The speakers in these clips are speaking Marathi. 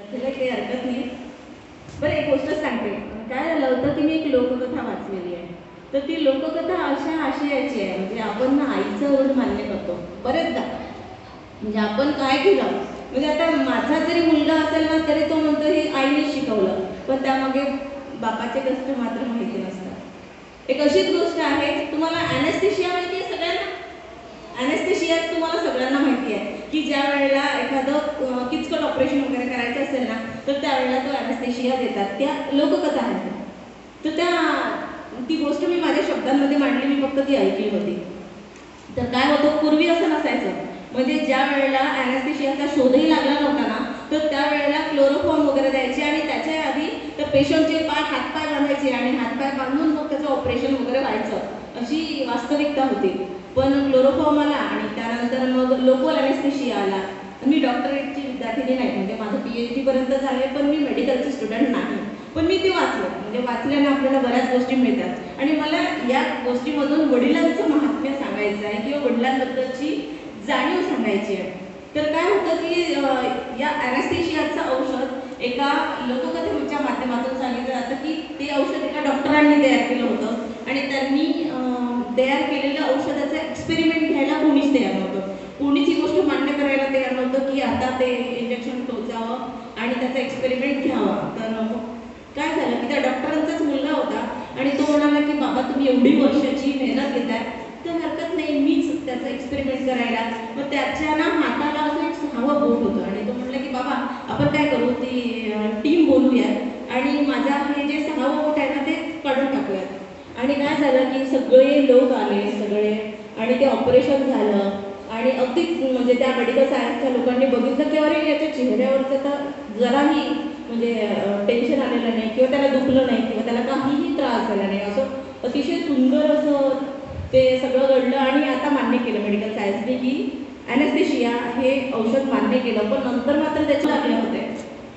तिला काही हरकत नाही? बरं एक गोष्ट सांगते. काय झालं होतं की मी एक लोककथा वाचलेली आहे. तर ती लोककथा अशा आशयाची आहे म्हणजे आपण ना आईचं ओढ मान्य करतो. बरेचदा. म्हणजे आपण काय केलं? म्हणजे आता माझा जरी मुलगा असेल ना तरी तो म्हणतो हे आईने शिकवलं. पण त्यामागे बापाचे कष्ट मात्र माहिती नसतात. एक अशीच गोष्ट आहे तुम्हाला अॅनेस्थेशिया माहिती आहे सगळ्यांना? अॅनेस्थेशिया तुम्हाला सगळ्यांना की ज्या वेळेला एखादं किचकट ऑपरेशन वगैरे करायचं असेल ना तर त्यावेळेला तो ॲनेस्थेशिया देतात. त्या लोककथा आहेत. तर त्या ती गोष्ट मी माझ्या शब्दांमध्ये मांडली मी फक्त ती ऐकली होती. तर काय होतं पूर्वी असं नसायचं. म्हणजे ज्या वेळेला ॲनेस्थेशियाचा शोधही लागला नव्हता ना तर त्यावेळेला क्लोरोफॉर्म वगैरे द्यायचे आणि त्याच्या आधी त्या पेशंटचे पाय हातपाय बांधायचे आणि हातपाय बांधून मग त्याचं ऑपरेशन वगैरे व्हायचं अशी वास्तविकता होती. पण क्लोरोफॉर्म आला आणि त्यानंतर लोकल अनेस्थेशियाला मी डॉक्टरेटची विद्यार्थिनी नाही म्हणजे माझं पी एच डीपर्यंत झाले पण मी मेडिकलची स्टुडंट नाही. पण मी ते वाचलं म्हणजे वाचल्याने आपल्याला बऱ्याच गोष्टी मिळतात. आणि मला या गोष्टीमधून वडिलांचं महात्म्य सांगायचं आहे किंवा वडिलांबद्दलची जाणीव सांगायची आहे. तर काय होतं की या अॅनेस्थेशियाचं औषध एका लोककथेच्या माध्यमातून सांगितलं जातं की ते औषध एका डॉक्टरांनी तयार केलं होतं. आणि त्यांनी तयार केलेलं औषधाचं एक्सपेरिमेंट घ्यायला कोणीच तयार नव्हतं. कोणीच ही गोष्ट मान्य करायला तयार नव्हतं की आता ते इंजेक्शन टोचावं आणि त्याचा एक्सपेरिमेंट घ्यावा. तर मग काय झालं की त्या डॉक्टरांचाच मुलगा होता आणि तो म्हणाला की बाबा तुम्ही एवढी वर्षाची मेहनत घेताय. तर हरकत नाही मीच त्याचा एक्सपेरिमेंट करायला. मग त्याच्या ना हाताला असं एक सहावं बोट होतं आणि तो म्हटलं की बाबा आपण काय करू? ती टीम बोलूया आणि माझा हे जे सहावं बोट आहे ना ते काढून टाकूयात. आणि काय झालं की सगळे लोक आले सगळे. आणि ते ऑपरेशन झालं. आणि अगदी म्हणजे त्या मेडिकल सायन्सच्या लोकांनी बघितलं की अरे याच्या चेहऱ्यावरचं तर जराही म्हणजे टेन्शन आलेलं नाही किंवा त्याला दुखलं नाही किंवा त्याला काहीही त्रास झाला नाही. असं अतिशय सुंदर असं ते सगळं घडलं आणि आता मान्य केलं मेडिकल सायन्सने की अॅनेस्थेशिया हे औषध मान्य केलं पण नंतर मात्र त्याचे लागले होते.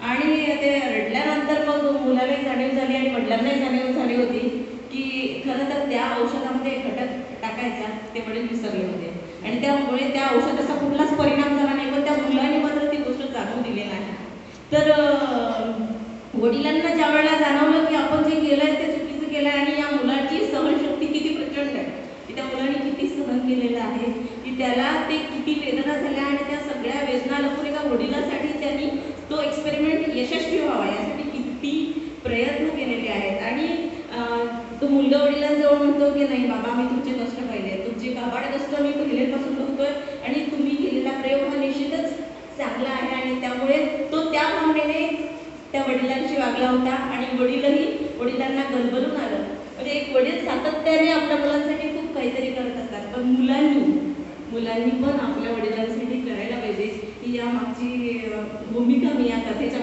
आणि ते रडल्यानंतर मग मुलालाही जाणीव झाली आणि वडिलांनाही जाणीव झाली होती की खरं तर त्या औषधामध्ये घटक टाकायचा ते वडील विसरले होते. आणि त्यामुळे त्या औषधाचा कुठलाच परिणाम झाला नाही पण त्या मुलाने मात्र ती गोष्ट जाणून दिली नाही तर वडिलांना ज्या वेळेला जाणवलं की आपण जे केलंय ते चुकीचं केलंय आणि या मुलाची सहनशक्ती किती प्रचंड आहे की त्या मुलाने किती सहन केलेलं आहे की त्याला ते किती वेदना झाल्या आणि त्या सगळ्या वेदना लपून एका वडिलासाठी त्यांनी तो एक्सपेरिमेंट यशस्वी व्हावा यासाठी किती प्रयत्न केलेले आहेत. आणि तो मुलगा वडिलांजवळ म्हणतो की नाही बाबा मी तुमचे कष्ट पाहिले तुमचे काबाड कष्ट मी पहिलेपासून बघतोय आणि तुम्ही केलेला प्रयोग हा निश्चितच चांगला आहे आणि त्यामुळे तो त्या भावनेने त्या वडिलांशी वागला होता आणि वडीलही वडिलांना गलबलून आलं. म्हणजे एक वडील सातत्याने आपल्या मुलांसाठी खूप काहीतरी करत असतात. पण मुलांनी मुलांनी पण आपल्या वडिलांसाठी करायला पाहिजे. ही या मागची भूमिका मी या कथेच्या